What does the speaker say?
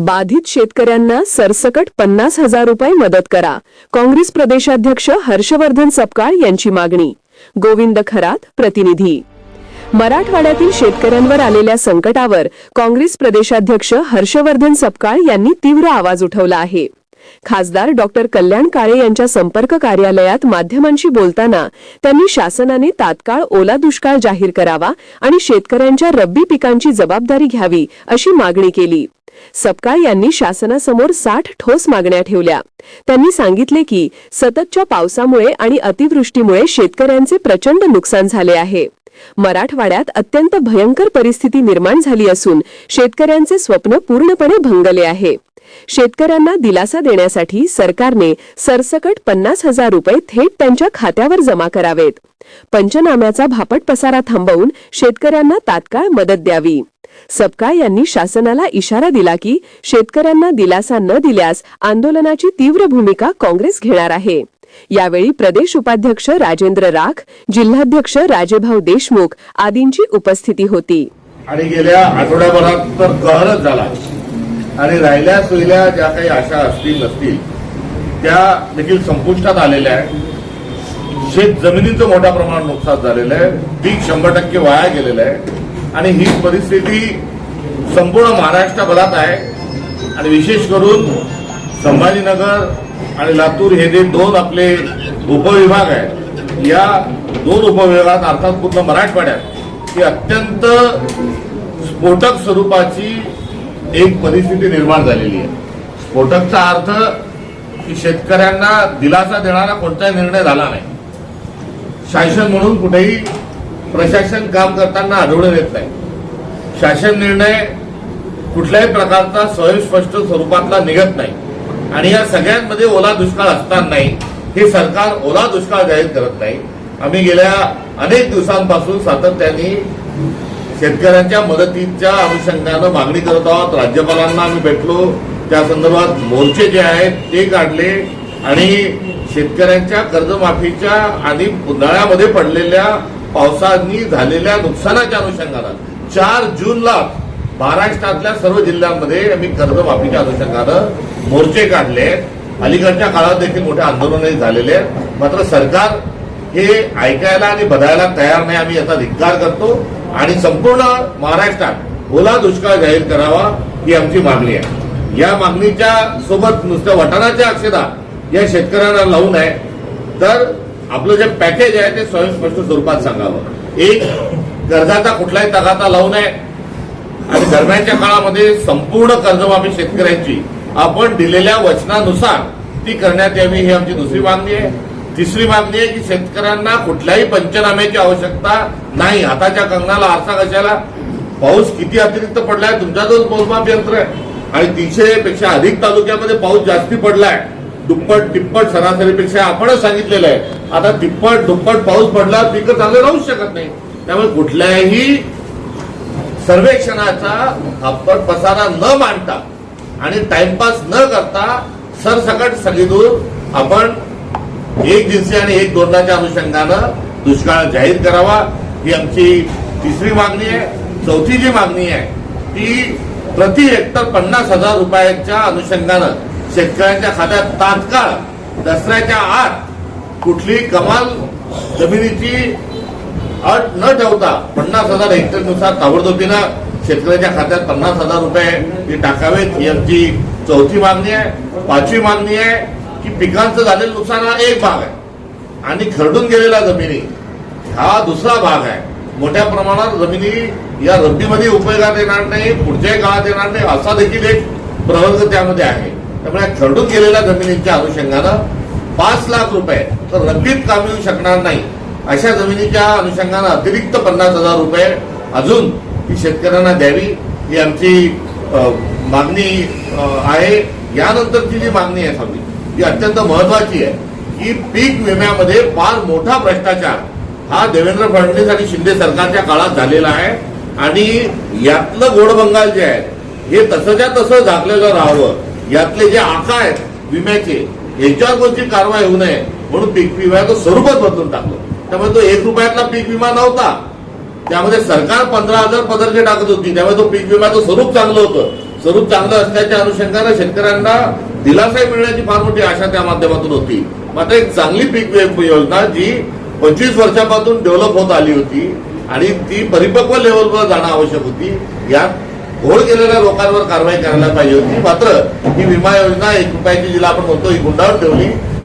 बाधित शेतकऱ्यांना सरसकट पन्नास हजार रुपये मदत करा. काँग्रेस प्रदेशाध्यक्ष हर्षवर्धन सपकाळ यांची मागणी. गोविंद खरात प्रतिनिधी. मराठवाड्यातील शेतकऱ्यांवर आलेल्या संकटावर काँग्रेस प्रदेशाध्यक्ष हर्षवर्धन सपकाळ यांनी तीव्र आवाज उठवला आहे. खासदार डॉक्टर कल्याण काळे यांच्या संपर्क कार्यालयात माध्यमांशी बोलताना त्यांनी शासनाने तात्काळ ओला दुष्काळ जाहीर करावा आणि शेतकऱ्यांच्या रब्बी पिकांची जबाबदारी घ्यावी अशी मागणी केली. सपकाळ यांनी शासनासमोर साठ ठोस मागण्या ठेवल्या. त्यांनी सांगितले की सततच्या पावसामुळे आणि अतिवृष्टीमुळे शेतकऱ्यांचे प्रचंड नुकसान झाले आहे. मराठवाड्यात अत्यंत भयंकर परिस्थिती निर्माण झाली असून शेतकऱ्यांचे स्वप्न पूर्णपणे भंगले आहे. शेतकऱ्यांना दिलासा देण्यासाठी सरकारने सरसकट पन्नास हजार रुपये थेट त्यांच्या खात्यावर जमा करावेत. पंचनाम्याचा भापट पसारा थांबवून शेतकऱ्यांना तात्काळ मदत द्यावी. सपकाळ यांनी शासनाला इशारा दिला की शेतकऱ्यांना दिलासा न दिल्यास आंदोलनाची तीव्र भूमिका काँग्रेस घेणार आहे. यावेळी प्रदेश उपाध्यक्ष राजेंद्र राख जिल्हाध्यक्ष राजेभाऊ देशमुख आदींची उपस्थिती होती. आणि गेल्या आठवड्याभरात तर कहरच झाला. आणि राहिल्या सोयल्या ज्या काही आशा असतील नसतील त्या देखील संपुष्टात आलेल्या आहेत. शेत जमिनीचं मोठ्या प्रमाणात नुकसान झालेलं आहे. पीक शंभर टक्के वाया गेलेलं आहे. आणि ही परिस्थिती संपूर्ण महाराष्ट्रभरात आहे. आणि विशेष करून संभाजीनगर आणि लातूर हे जे दोन आपले उपविभाग आहेत या दोन उपविभागात अर्थात पूर्ण मराठवाड्यात ही अत्यंत स्फोटक स्वरूपाची एक परिस्थिती निर्माण झालेली आहे. स्फोटकचा अर्थ की शेतकऱ्यांना दिलासा देणारा कोणताही निर्णय झाला नाही. शासन म्हणून कुठेही प्रशासन काम करताना आढळून येत नाही. शासन निर्णय कुठल्याही प्रकारचा स्वयंस्पष्ट स्वरूपातला निघत नाही. आणि या सगळ्यांमध्ये ओला दुष्काळ असतानाही हे सरकार ओला दुष्काळ जाहीर करत नाही. आम्ही गेल्या अनेक दिवसांपासून सातत्याने शेतकऱ्यांच्या मदतीच्या अनुषंगानं मागणी करत आहोत. राज्यपालांना आम्ही भेटलो. त्या संदर्भात मोर्चे जे आहेत ते काढले. आणि शेतकऱ्यांच्या कर्जमाफीच्या आणि उन्हाळ्यामध्ये पडलेल्या पावसानी झालेल्या नुकसानाच्या अनुषंगानं चार जूनला महाराष्ट्रातल्या सर्व जिल्ह्यांमध्ये आम्ही कर्जमाफीच्या अनुषंगानं मोर्चे काढले. अलीकडच्या काळात देखील मोठे आंदोलनही झालेले आहेत. मात्र सरकार हे ऐकायला आणि बघायला तयार नाही आम्ही याचा धिक्कार करतो. आणि संपूर्ण महाराष्ट्रात ओला दुष्काळ जाहीर करावा ही आमची मागणी आहे. या मागणीच्या सोबत नुसत्या वटाणाच्या अक्षता या शेतकऱ्यांना लावू नये. तर आपलं जे पॅकेज आहे ते स्वयंस्पष्ट स्वरूपात सांगावं. एक कर्जाचा कुठलाही तगाता लावू नये. आणि दरम्यानच्या काळामध्ये संपूर्ण कर्जमाफी शेतकऱ्यांची आपण दिलेल्या वचनानुसार ती करण्यात यावी ही आमची दुसरी मागणी आहे. तिसरी मागणी आहे की शेतकऱ्यांना कुठल्याही पंचनाम्याची आवश्यकता नाही. हाताच्या कंगनाला आरसा कशाला पाऊस किती अतिरिक्त पडलाय? तुमच्याजवळ मोजमाप यंत्र आहे. आणि तीनशे पेक्षा अधिक तालुक्यामध्ये पाऊस जास्ती पडलाय. दुप्पट तिप्पट सरासरीपेक्षा आपणच सांगितलेलं आहे. आता तिप्पट दुप्पट पाऊस पडला पिकं चांगलं राहूच शकत नाही. त्यामुळे कुठल्याही सर्वेक्षणाचा आपण पसारा न मांडता आणि टाइमपास न करता सरसकट सगळीतून आपण एक दिवशी आणि एक दोनदाच्या अनुषंगानं दुष्काळ जाहीर करावा. ही आमची तिसरी मागणी आहे. चौथी जी मागणी आहे ती प्रति हेक्टर पन्नास हजार रुपयाच्या अनुषंगानं शेतकऱ्यांच्या खात्यात तात्काळ दसऱ्याच्या आत कुठली कमाल जमिनीची अट न ठेवता पन्नास हजार हेक्टरनुसार ताबडतोबीनं शेतकऱ्याच्या खात्यात पन्नास हजार रुपये हे टाकावेत ही आमची चौथी मागणी आहे. पाचवी मागणी आहे की पिकांचं झालेलं नुकसान हा एक भाग आहे. आणि खरडून गेलेला जमिनी हा दुसरा भाग आहे. मोठ्या प्रमाणात जमिनी या रब्बीमध्ये उपयोगात येणार नाही पुढच्याही काळात येणार नाही असा देखील एक प्रवर्ग त्यामध्ये आहे. त्यामुळे खरडून गेलेल्या जमिनीच्या अनुषंगानं पाच लाख रुपये तर रब्बीत काम येऊ शकणार नाही. अशा जमिनीच्या अनुषंगानं अतिरिक्त पन्नास हजार रुपये अजून ही शेतकऱ्यांना द्यावी ही आमची मागणी आहे. यानंतरची जी मागणी आहे सगळी ही अत्यंत महत्वाची आहे की पीक विम्यामध्ये फार मोठा भ्रष्टाचार हा देवेंद्र फडणवीस आणि शिंदे सरकारच्या काळात झालेला आहे. आणि यातलं गोड बंगाल जे आहे हे तसंच्या तसं झाकलेलं राहावं. यातले जे आका आहेत विम्याचे याच्यावर कोणती कारवाई होऊ नये म्हणून पीक विम्याचं स्वरूपच बदलून टाकलं. त्यामुळे तो एक रुपयातला पीक विमा नव्हता. त्यामध्ये सरकार पंधरा हजार पदरचे टाकत होती. त्यामुळे तो पीक विम्याचं स्वरूप चांगलं होतं. स्वरूप चांगलं असल्याच्या अनुषंगानं शेतकऱ्यांना दिलासा मिळण्याची फार मोठी आशा त्या माध्यमातून होती. मात्र एक चांगली पीक योजना जी पंचवीस वर्षापासून डेव्हलप होत आली होती आणि ती परिपक्व लेवलवर जाणं आवश्यक होती. यात घोळ केलेल्या लोकांवर कारवाई करायला पाहिजे होती. मात्र ही विमा योजना एक रुपयाची जिला आपण म्हणतो ही गुंडाळून ठेवली.